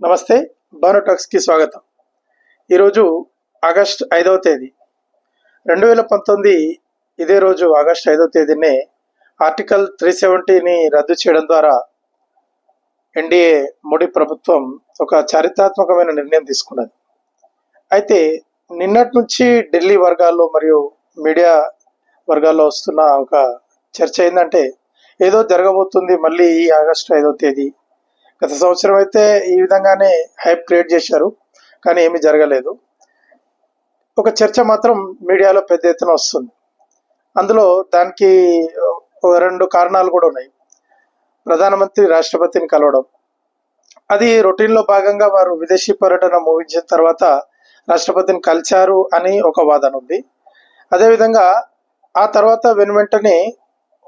నమస్తే కి స్వాగతం. ఈరోజు ఆగస్ట్ ఐదవ తేదీ. రెండు వేల పంతొమ్మిది ఇదే రోజు ఆగస్ట్ ఐదవ తేదీనే ఆర్టికల్ త్రీ సెవెంటీని రద్దు చేయడం ద్వారా ఎన్డీఏ మోడీ ప్రభుత్వం ఒక చారిత్రాత్మకమైన నిర్ణయం తీసుకున్నది. అయితే నిన్నటి నుంచి ఢిల్లీ వర్గాల్లో మరియు మీడియా వర్గాల్లో వస్తున్న ఒక చర్చ ఏంటంటే ఏదో జరగబోతుంది మళ్ళీ ఈ ఆగస్టు ఐదవ తేదీ గత సంవత్సరం అయితే ఈ విధంగానే హైప్ క్రియేట్ చేశారు కానీ ఏమీ జరగలేదు. ఒక చర్చ మాత్రం మీడియాలో పెద్ద ఎత్తున వస్తుంది. అందులో దానికి ఒక రెండు కారణాలు కూడా ఉన్నాయి. ప్రధానమంత్రి రాష్ట్రపతిని కలవడం అది రొటీన్లో భాగంగా వారు విదేశీ పర్యటన ముగించిన తర్వాత రాష్ట్రపతిని కలిశారు అని ఒక వాదన ఉంది. అదేవిధంగా ఆ తర్వాత వెనువెంటనే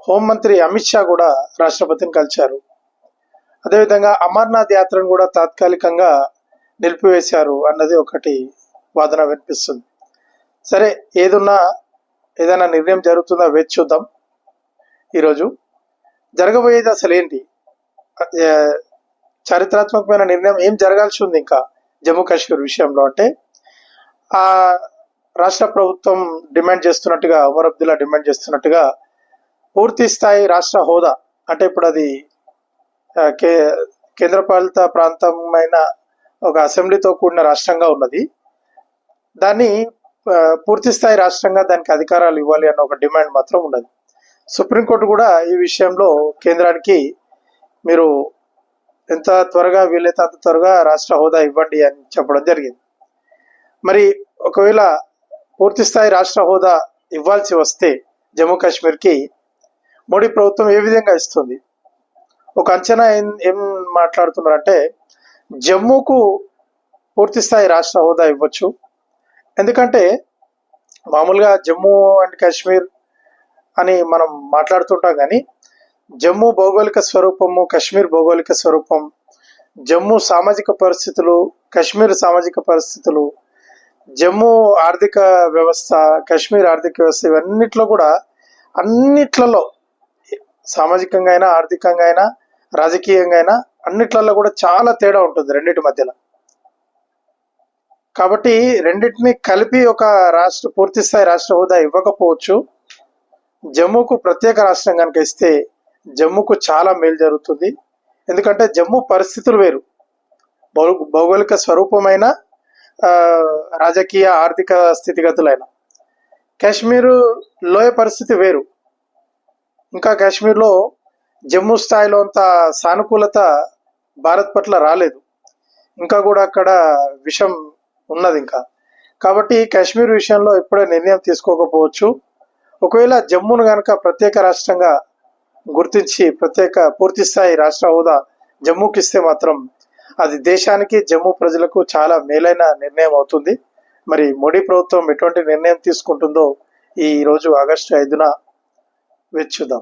హోంమంత్రి అమిత్ షా కూడా రాష్ట్రపతిని కలిశారు. అదేవిధంగా అమర్నాథ్ యాత్రను కూడా తాత్కాలికంగా నిలిపివేశారు అన్నది ఒకటి వాదన వినిపిస్తుంది. సరే ఏదున్నా ఏదైనా నిర్ణయం జరుగుతుందా వేచి చూద్దాం. ఈరోజు జరగబోయేది అసలు ఏంటి? చారిత్రాత్మకమైన నిర్ణయం ఏం జరగాల్సి ఉంది ఇంకా జమ్మూ కాశ్మీర్ విషయంలో? అంటే ఆ రాష్ట్ర ప్రభుత్వం డిమాండ్ చేస్తున్నట్టుగా ఉమర్ అబ్దుల్లా డిమాండ్ చేస్తున్నట్టుగా పూర్తి స్థాయి రాష్ట్ర హోదా అంటే ఇప్పుడు అది కే కేంద్రపాలిత ప్రాంతమైన ఒక అసెంబ్లీతో కూడిన రాష్ట్రంగా ఉన్నది. దాన్ని పూర్తిస్థాయి పూర్తి స్థాయి రాష్ట్రంగా దానికి అధికారాలు ఇవ్వాలి అన్న ఒక డిమాండ్ మాత్రం ఉన్నది. సుప్రీంకోర్టు కూడా ఈ విషయంలో కేంద్రానికి మీరు ఎంత త్వరగా వీలైతే అంత త్వరగా రాష్ట్ర హోదా ఇవ్వండి అని చెప్పడం జరిగింది. మరి ఒకవేళ పూర్తి స్థాయి రాష్ట్ర హోదా ఇవ్వాల్సి వస్తే జమ్మూ కాశ్మీర్కి మోడీ ప్రభుత్వం ఏ విధంగా ఇస్తుంది? ఒక అంచనా ఏం ఏం మాట్లాడుతున్నారంటే జమ్మూకు పూర్తి స్థాయి రాష్ట్ర హోదా ఇవ్వచ్చు. ఎందుకంటే మామూలుగా జమ్మూ అండ్ కాశ్మీర్ అని మనం మాట్లాడుతుంటాం కానీ జమ్మూ భౌగోళిక స్వరూపము కాశ్మీర్ భౌగోళిక స్వరూపం జమ్మూ సామాజిక పరిస్థితులు కాశ్మీర్ సామాజిక పరిస్థితులు జమ్మూ ఆర్థిక వ్యవస్థ కాశ్మీర్ ఆర్థిక వ్యవస్థ ఇవన్నిట్లో కూడా అన్నిట్లలో సామాజికంగా అయినా ఆర్థికంగా అయినా రాజకీయంగా అయినా అన్నిట్లలో కూడా చాలా తేడా ఉంటుంది రెండింటి మధ్యలో. కాబట్టి రెండింటిని కలిపి ఒక రాష్ట్ర పూర్తి స్థాయి రాష్ట్ర హోదా ఇవ్వకపోవచ్చు. జమ్మూకు ప్రత్యేక రాష్ట్రం కనుక ఇస్తే జమ్మూకు చాలా మేలు జరుగుతుంది. ఎందుకంటే జమ్మూ పరిస్థితులు వేరు. భౌ- భౌగోళిక స్వరూపమైన రాజకీయ ఆర్థిక స్థితిగతులైన. కాశ్మీరు లోయ పరిస్థితి వేరు. ఇంకా కాశ్మీర్లో జమ్మూ స్థాయిలో అంత సానుకూలత భారత్ పట్ల రాలేదు. ఇంకా కూడా అక్కడ విషం ఉన్నది ఇంకా. కాబట్టి కాశ్మీర్ విషయంలో ఇప్పుడే నిర్ణయం తీసుకోకపోవచ్చు. ఒకవేళ జమ్మూను కనుక ప్రత్యేక రాష్ట్రంగా గుర్తించి ప్రత్యేక పూర్తి స్థాయి రాష్ట్ర హోదా జమ్మూకి ఇస్తే మాత్రం అది దేశానికి జమ్మూ ప్రజలకు చాలా మేలైన నిర్ణయం అవుతుంది. మరి మోడీ ప్రభుత్వం ఎటువంటి నిర్ణయం తీసుకుంటుందో ఈ రోజు ఆగస్టు ఐదున వేచి చూద్దాం